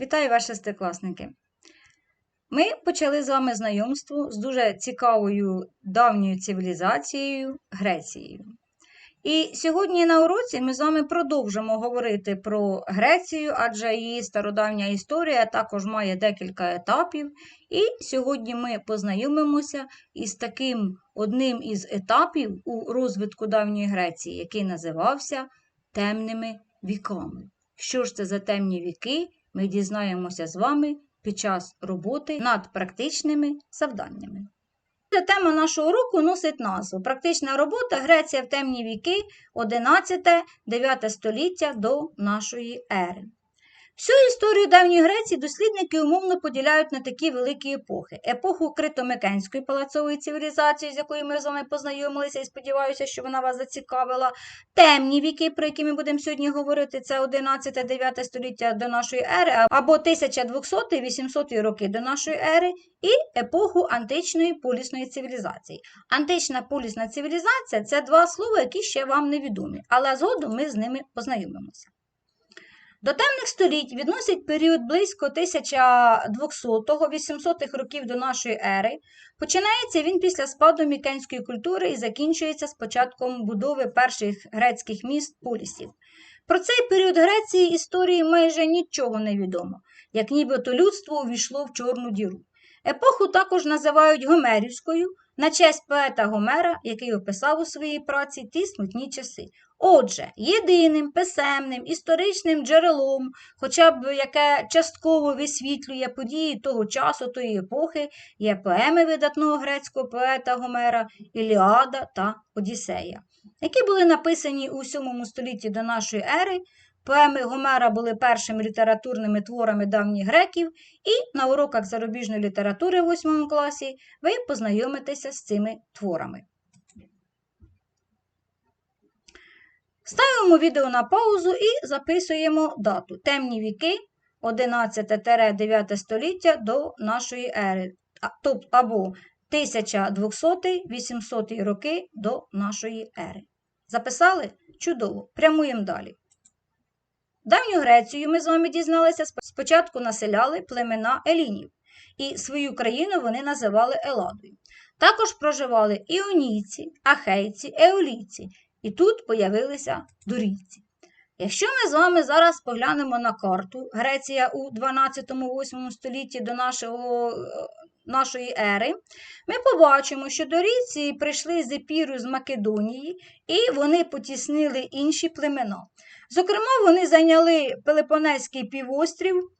Вітаю вас, шестикласники! Ми почали з вами знайомство з дуже цікавою давньою цивілізацією Грецією. І сьогодні на уроці ми з вами продовжимо говорити про Грецію, адже її стародавня історія також має декілька етапів. І сьогодні ми познайомимося із таким одним із етапів у розвитку давньої Греції, який називався темними віками. Що ж це за темні віки? Ми дізнаємося з вами під час роботи над практичними завданнями. Ця тема нашого уроку носить назву Практична робота Греція в темні віки 11-9 століття до нашої ери. Всю історію давньої Греції дослідники умовно поділяють на такі великі епохи: епоху критомикенської палацової цивілізації, з якою ми з вами познайомилися, і сподіваюся, що вона вас зацікавила. Темні віки, про які ми будемо сьогодні говорити, це 11-9 століття до нашої ери, або 1200-800 роки до нашої ери, і епоху античної полісної цивілізації. Антична полісна цивілізація це два слова, які ще вам невідомі, але згодом ми з ними познайомимося. До темних століть відносять період близько 1200-800-х років до нашої ери. Починається він після спаду мікенської культури і закінчується з початком будови перших грецьких міст полісів. Про цей період Греції історії майже нічого не відомо, як нібито людство увійшло в Чорну діру. Епоху також називають Гомерівською на честь поета Гомера, який описав у своїй праці ті смутні часи. Отже, єдиним писемним історичним джерелом, хоча б яке частково висвітлює події того часу, тої епохи, є поеми видатного грецького поета Гомера Іліада та Одіссея, які були написані у 7 столітті до нашої ери. Поеми Гомера були першими літературними творами давніх греків, і на уроках зарубіжної літератури в 8 класі ви познайомитеся з цими творами. Ставимо відео на паузу і записуємо дату. Темні віки 11-9 століття до нашої ери, тобто або 1200-800 роки до нашої ери. Записали? Чудово! Прямуємо далі. Давню Грецію ми з вами дізналися, спочатку населяли племена елінів, і свою країну вони називали Еладою. Також проживали іонійці, ахейці, еолійці, і тут появилися дорійці. Якщо ми з вами зараз поглянемо на карту Греція у 12-8 столітті до нашого, нашої ери, ми побачимо, що дорійці прийшли з Епіру з Македонії і вони потіснили інші племена. Зокрема, вони зайняли Пелепонезький півострів,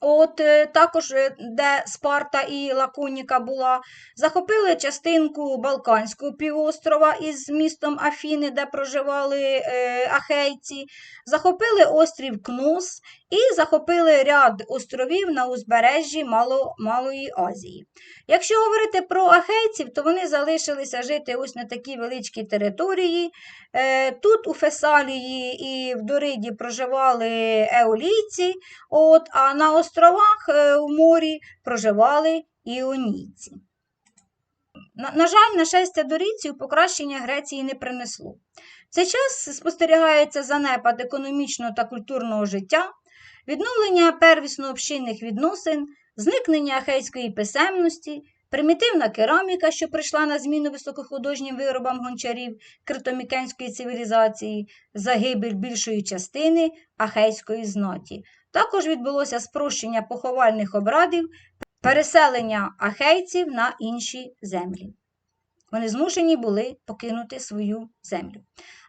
от е, також де Спарта і Лаконіка була, захопили частинку Балканського півострова із містом Афіни, де проживали е, ахейці, захопили острів Кнос і захопили ряд островів на узбережжі Мало, Малої Азії. Якщо говорити про ахейців, то вони залишилися жити ось на такій величкій території. Е, тут у Фесалії і в Дориді проживали еолійці, от, а на островах е, у морі проживали іонійці. На, на жаль, нашестя дорійців покращення Греції не принесло. В цей час спостерігається занепад економічного та культурного життя, відновлення первісно общинних відносин, зникнення ахейської писемності, примітивна кераміка, що прийшла на зміну високохудожнім виробам гончарів критомікенської цивілізації, загибель більшої частини ахейської знаті. Також відбулося спрощення поховальних обрадів, переселення ахейців на інші землі. Вони змушені були покинути свою землю.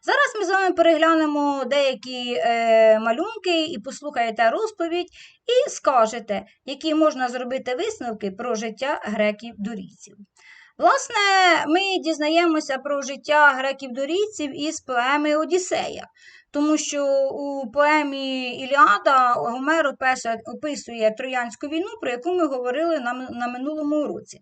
Зараз ми з вами переглянемо деякі е, малюнки і послухаєте розповідь, і скажете, які можна зробити висновки про життя греків-дорійців. Власне, ми дізнаємося про життя греків-дорійців із поеми Одіссея. Тому що у поемі Іліада Гомер описує Троянську війну, про яку ми говорили на, минулому уроці.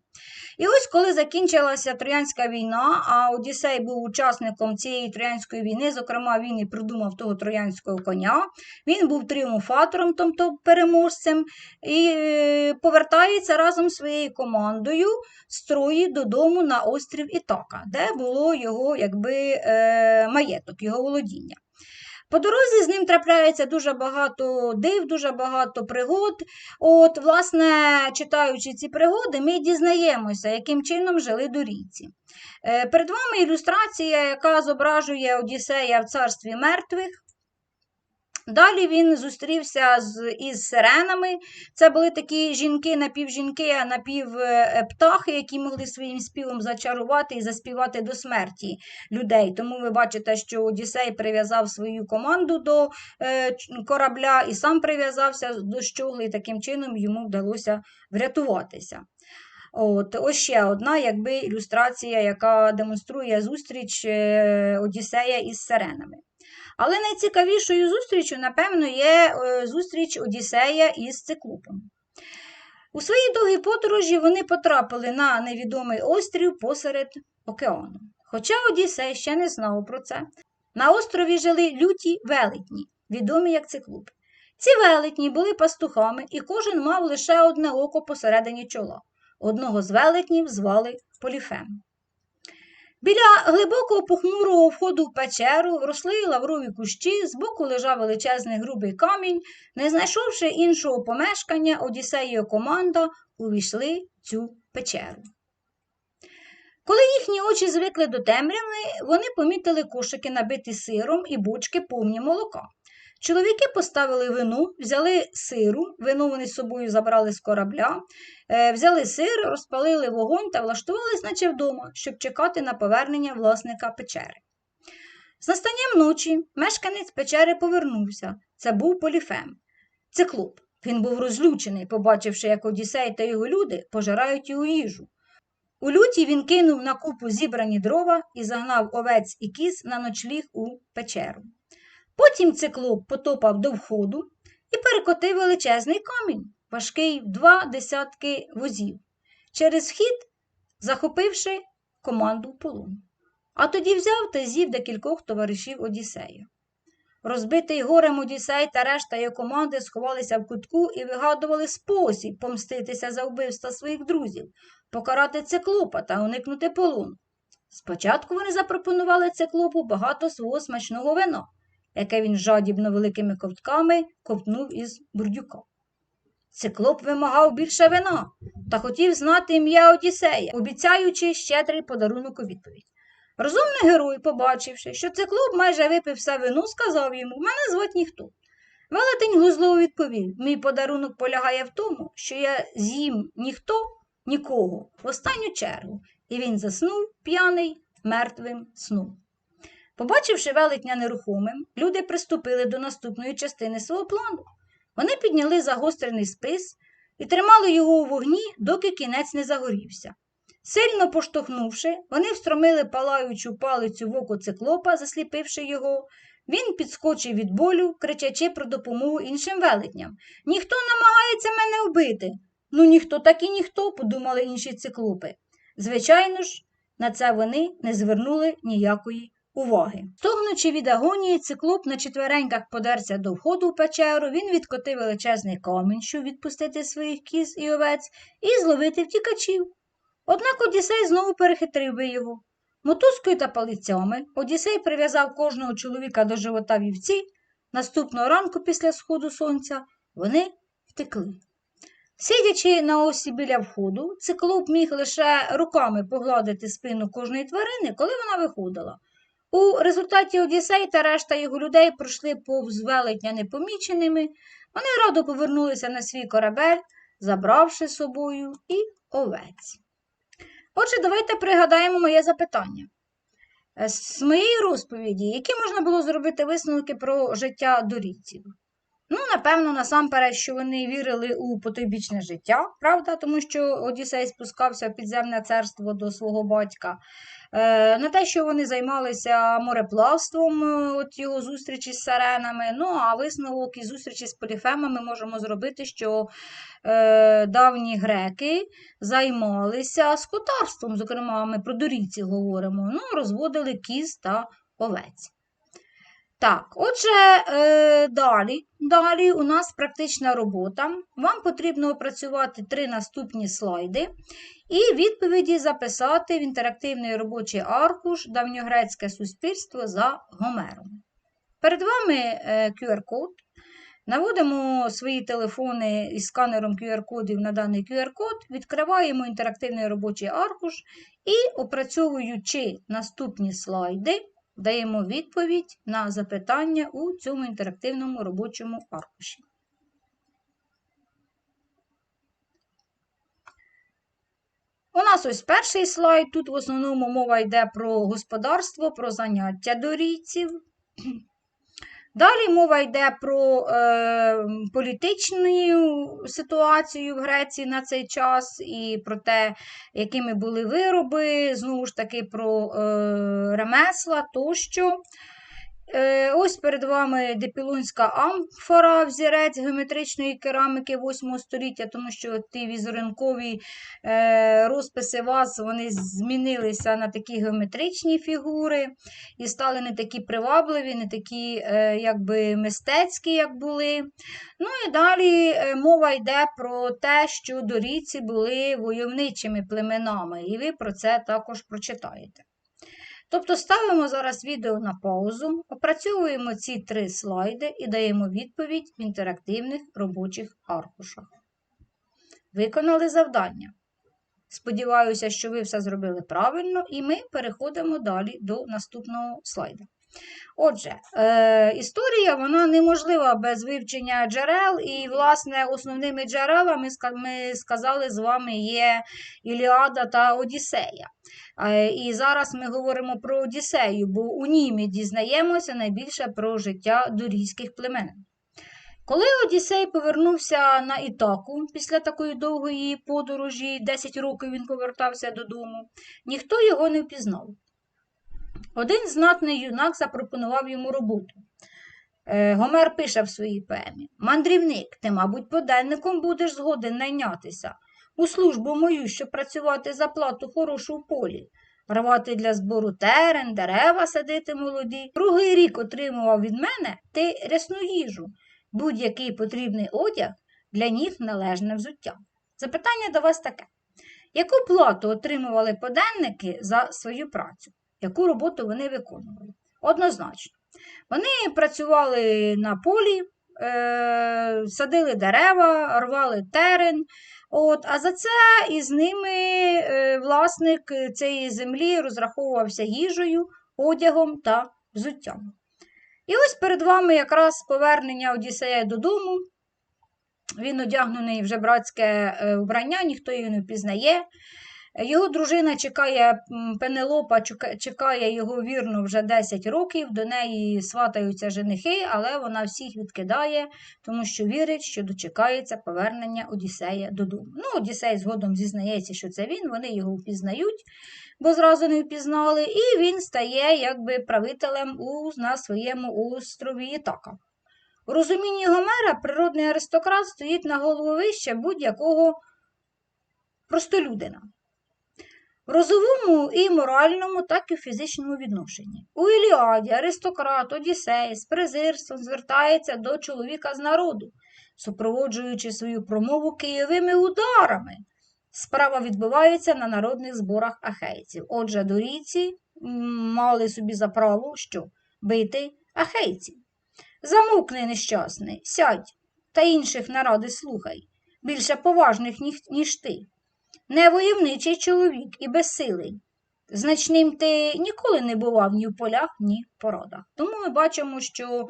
І ось коли закінчилася Троянська війна, а Одіссей був учасником цієї Троянської війни, зокрема, він і придумав того троянського коня, він був тріумфатором, тобто переможцем, і е, повертається разом з своєю командою з Трої додому на острів Ітака, де було його якби, е, маєток, його володіння. По дорозі з ним трапляється дуже багато див, дуже багато пригод. От, власне, читаючи ці пригоди, ми дізнаємося, яким чином жили дорійці. Е, Перед вами ілюстрація, яка зображує Одіссея в царстві мертвих. Далі він зустрівся з, із сиренами. Це були такі жінки, напівжінки, напівптахи, які могли своїм співом зачарувати і заспівати до смерті людей. Тому ви бачите, що Одіссей прив'язав свою команду до е, корабля і сам прив'язався до щогли, і таким чином йому вдалося врятуватися. От, ось ще одна якби, ілюстрація, яка демонструє зустріч е, Одіссея із сиренами. Але найцікавішою зустрічю, напевно, є е, зустріч Одіссея із циклопом. У своїй довгій подорожі вони потрапили на невідомий острів посеред океану. Хоча Одіссей ще не знав про це. На острові жили люті велетні, відомі як циклоп. Ці велетні були пастухами, і кожен мав лише одне око посередині чола. Одного з велетнів звали Поліфем. Біля глибокого похмурого входу в печеру росли лаврові кущі, збоку лежав величезний грубий камінь. Не знайшовши іншого помешкання, його команда увійшли цю печеру. Коли їхні очі звикли до темряви, вони помітили кошики, набиті сиром і бочки повні молока. Чоловіки поставили вину, взяли сиру, вино вони з собою забрали з корабля, е, взяли сир, розпалили вогонь та влаштувались, наче вдома, щоб чекати на повернення власника печери. З настанням ночі мешканець печери повернувся. Це був Поліфем. Циклоп. Він був розлючений, побачивши, як Одіссей та його люди пожирають його їжу. У люті він кинув на купу зібрані дрова і загнав овець і кіз на ночліг у печеру. Потім циклоп потопав до входу і перекотив величезний камінь, важкий в два десятки возів, через вхід захопивши команду в полон. А тоді взяв та з'їв декількох товаришів Одіссея. Розбитий горем Одіссей та решта його команди сховалися в кутку і вигадували спосіб помститися за вбивство своїх друзів, покарати циклопа та уникнути полону. Спочатку вони запропонували циклопу багато свого смачного вина, яке він жадібно великими ковтками ковтнув із бурдюка. Циклоп вимагав більше вина та хотів знати ім'я Одіссея, обіцяючи щедрий подарунок у відповідь. Розумний герой, побачивши, що циклоп майже випив все вино, сказав йому Мене звать ніхто. Велетень глузливо відповів Мій подарунок полягає в тому, що я з'їм ніхто нікого в останню чергу, і він заснув п'яний мертвим сном. Побачивши велетня нерухомим, люди приступили до наступної частини свого плану. Вони підняли загострений спис і тримали його у вогні, доки кінець не загорівся. Сильно поштовхнувши, вони встромили палаючу палицю в око циклопа, засліпивши його. Він підскочив від болю, кричачи про допомогу іншим велетням. Ніхто намагається мене вбити. Ну, ніхто так і ніхто, подумали інші циклопи. Звичайно ж, на це вони не звернули ніякої уваги. Стогнучи від агонії, циклоп на четвереньках подерся до входу в печеру, він відкотив величезний камінь, щоб відпустити своїх кіз і овець, і зловити втікачів. Однак Одіссей знову перехитрив би його. Мотузкою та палицями Одіссей прив'язав кожного чоловіка до живота вівці. Наступного ранку після сходу сонця вони втекли. Сидячи на осі біля входу, циклоп міг лише руками погладити спину кожної тварини, коли вона виходила. У результаті Одіссей та решта його людей пройшли повз велетня непоміченими, вони радо повернулися на свій корабель, забравши з собою і овець. Отже, давайте пригадаємо моє запитання. Е, З моєї розповіді, які можна було зробити висновки про життя дорідців? Ну, напевно, насамперед, що вони вірили у потойбічне життя, правда, тому що Одіссей спускався в підземне царство до свого батька. Е, на те, що вони займалися мореплавством, е, от його зустрічі з сиренами. Ну, а висновок із зустрічі з поліфемами можемо зробити, що е, давні греки займалися скотарством, зокрема, ми про доріці говоримо, ну, розводили кіз та овець. Так, отже, е, далі, далі у нас практична робота. Вам потрібно опрацювати три наступні слайди і відповіді записати в інтерактивний робочий аркуш давньогрецьке суспільство за Гомером. Перед вами е, QR-код. Наводимо свої телефони із сканером QR-кодів на даний QR-код, відкриваємо інтерактивний робочий аркуш і, опрацьовуючи наступні слайди, даємо відповідь на запитання у цьому інтерактивному робочому аркуші. У нас ось перший слайд. Тут в основному мова йде про господарство, про заняття дорійців. Далі мова йде про е, політичну ситуацію в Греції на цей час і про те, якими були вироби, знову ж таки, про е, ремесла тощо. Е, ось перед вами депілунська амфора, взірець геометричної кераміки 8 століття, тому що ті візерункові е, розписи ваз вони змінилися на такі геометричні фігури і стали не такі привабливі, не такі е, якби мистецькі, як були. Ну і далі мова йде про те, що доріці були войовничими племенами, і ви про це також прочитаєте. Тобто ставимо зараз відео на паузу, опрацьовуємо ці три слайди і даємо відповідь в інтерактивних робочих аркушах. Виконали завдання. Сподіваюся, що ви все зробили правильно, і ми переходимо далі до наступного слайду. Отже, е, історія вона неможлива без вивчення джерел, і, власне, основними джерелами ми сказали з вами є Іліада та Одіссея. Е, і зараз ми говоримо про Одіссею, бо у ній ми дізнаємося найбільше про життя дорійських племен. Коли Одіссей повернувся на Ітаку після такої довгої подорожі, 10 років він повертався додому, ніхто його не впізнав. Один знатний юнак запропонував йому роботу. Е, Гомер пише в своїй поемі Мандрівник, ти, мабуть, поденником будеш згоден найнятися у службу мою, щоб працювати за плату хорошу в полі, рвати для збору терен, дерева садити молоді. Другий рік отримував від мене ти рясну їжу, будь-який потрібний одяг для ніг належне взуття. Запитання до вас таке: яку плату отримували поденники за свою працю? Яку роботу вони виконували? Однозначно. Вони працювали на полі, е, садили дерева, рвали терен. От, А за це із ними е, власник цієї землі розраховувався їжею, одягом та взуттям. І ось перед вами якраз повернення Одіссея додому. Він одягнений вже братське е, вбрання, ніхто його не впізнає. Його дружина чекає, Пенелопа чекає його вірно вже 10 років, до неї сватаються женихи, але вона всіх відкидає, тому що вірить, що дочекається повернення Одіссея додому. Ну, Одіссей згодом зізнається, що це він, вони його впізнають, бо зразу не впізнали, і він стає якби правителем у, на своєму острові Ітака. У розумінні Гомера природний аристократ стоїть на голову вище будь-якого простолюдина. В розовому і моральному, так і в фізичному відношенні. У Іліаді аристократ Одіссей з презирством звертається до чоловіка з народу, супроводжуючи свою промову києвими ударами. Справа відбувається на народних зборах ахейців. Отже, дорійці мали собі за право що? Бити ахейців. Замукни нещасний, сядь та інших наради слухай, більше поважних, ніж ти. Не войовничий чоловік і безсилий. Значним ти ніколи не бував ні в полях, ні в породах. Тому ми бачимо, що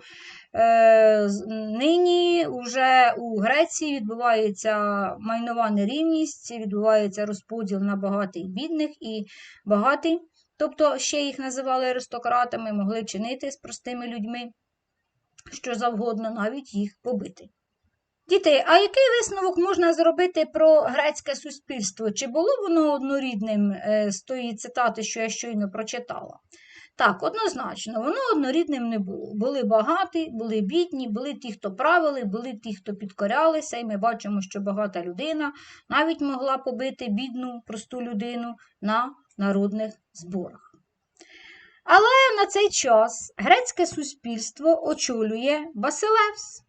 е, нині вже у Греції відбувається майнова нерівність, відбувається розподіл на багатих бідних і багатий, тобто ще їх називали аристократами, могли чинити з простими людьми, що завгодно, навіть їх побити. Діти, а який висновок можна зробити про грецьке суспільство? Чи було воно однорідним е, з тої цитати, що я щойно прочитала? Так, однозначно, воно однорідним не було. Були багаті, були бідні, були ті, хто правили, були ті, хто підкорялися, і ми бачимо, що багата людина навіть могла побити бідну, просту людину на народних зборах. Але на цей час грецьке суспільство очолює Басилевс.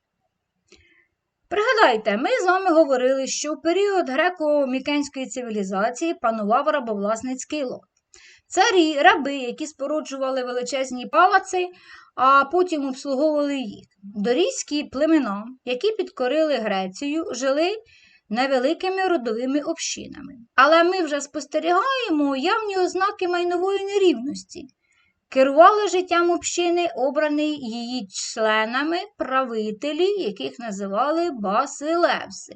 Пригадайте, ми з вами говорили, що в період греко-мікенської цивілізації панував рабовласницький лот. Царі, раби, які споруджували величезні палаци, а потім обслуговували їх. Дорійські племена, які підкорили Грецію, жили невеликими родовими общинами. Але ми вже спостерігаємо явні ознаки майнової нерівності. Керували життям общини обрані її членами правителі, яких називали басилевси.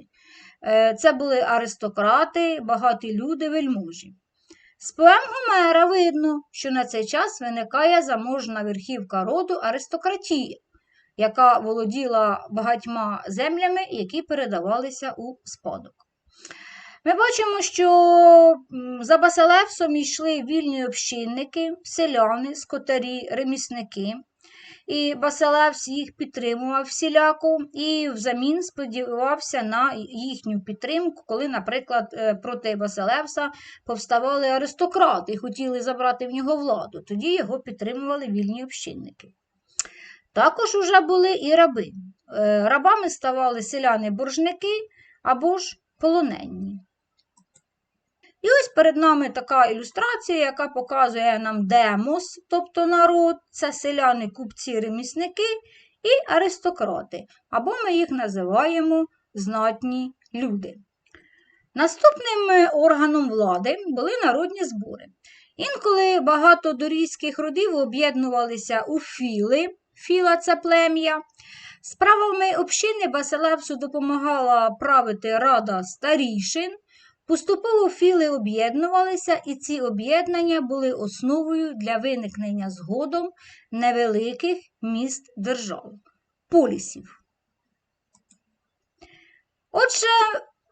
Е, Це були аристократи, багаті люди, вельможі. З поем Гомера видно, що на цей час виникає заможна верхівка роду аристократія, яка володіла багатьма землями, які передавалися у спадок. Ми бачимо, що за Басилевсом йшли вільні общинники, селяни, скотарі, ремісники. І Басилевс їх підтримував всіляко і взамін сподівався на їхню підтримку, коли, наприклад, е, проти Басилевса повставали аристократи і хотіли забрати в нього владу. Тоді його підтримували вільні общинники. Також уже були і раби. Е, Рабами ставали селяни-боржники або ж полоненні. І ось перед нами така ілюстрація, яка показує нам демос, тобто народ, це селяни, купці, ремісники і аристократи, або ми їх називаємо знатні люди. Наступним е, органом влади були народні збори. Інколи багато дорійських родів об'єднувалися у філи, філа це плем'я. Справами общини Басилевсу допомагала правити рада старішин. Поступово філи об'єднувалися, і ці об'єднання були основою для виникнення згодом невеликих міст держав, полісів. Отже,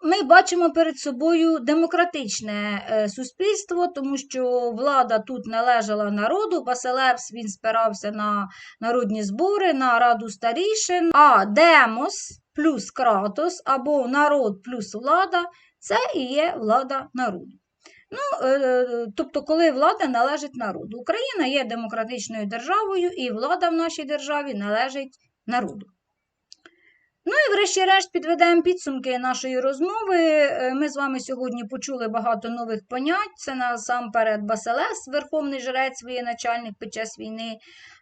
ми бачимо перед собою демократичне е, суспільство, тому що влада тут належала народу, Басилевс він спирався на народні збори, на раду старішин, а демос плюс кратос або народ плюс влада це і є влада народу. Ну, е, тобто, коли влада належить народу. Україна є демократичною державою, і влада в нашій державі належить народу. Ну і врешті-решт підведемо підсумки нашої розмови. Е, Ми з вами сьогодні почули багато нових понять. Це насамперед Басилес, верховний жрець воєначальник під час війни,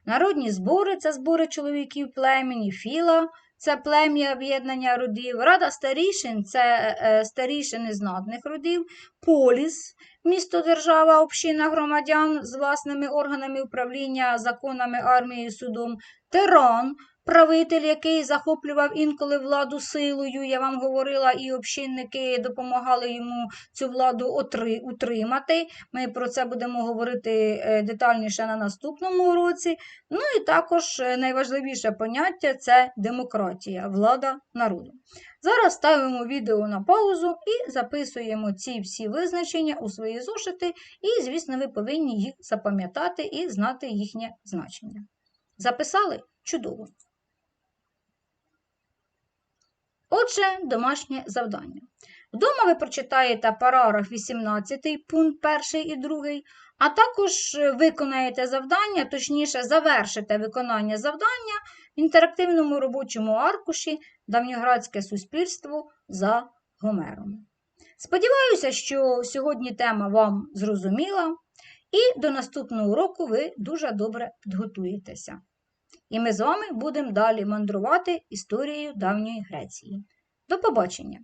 народні збори це збори чоловіків племені, філа. Це плем'я об'єднання родів, рада старішин це е, старішини знатних родів, поліс, місто, держава, община громадян з власними органами управління, законами, армією, судом, тиран, правитель, який захоплював інколи владу силою. Я вам говорила, і общинники допомагали йому цю владу утримати. Ми про це будемо говорити е, детальніше на наступному уроці. Ну і також е, найважливіше поняття це демократія, влада народу. Зараз ставимо відео на паузу і записуємо ці всі визначення у свої зошити, і, звісно, ви повинні їх запам'ятати і знати їхнє значення. Записали? Чудово. Отже, домашнє завдання. Вдома ви прочитаєте параграф 18, пункт 1 і 2, а також е, виконаєте завдання, точніше, завершите виконання завдання в інтерактивному робочому аркуші Давньоградське суспільство за Гомером. Сподіваюся, що сьогодні тема вам зрозуміла, і до наступного уроку ви дуже добре підготуєтеся. І ми з вами будемо далі мандрувати історією давньої Греції. До побачення!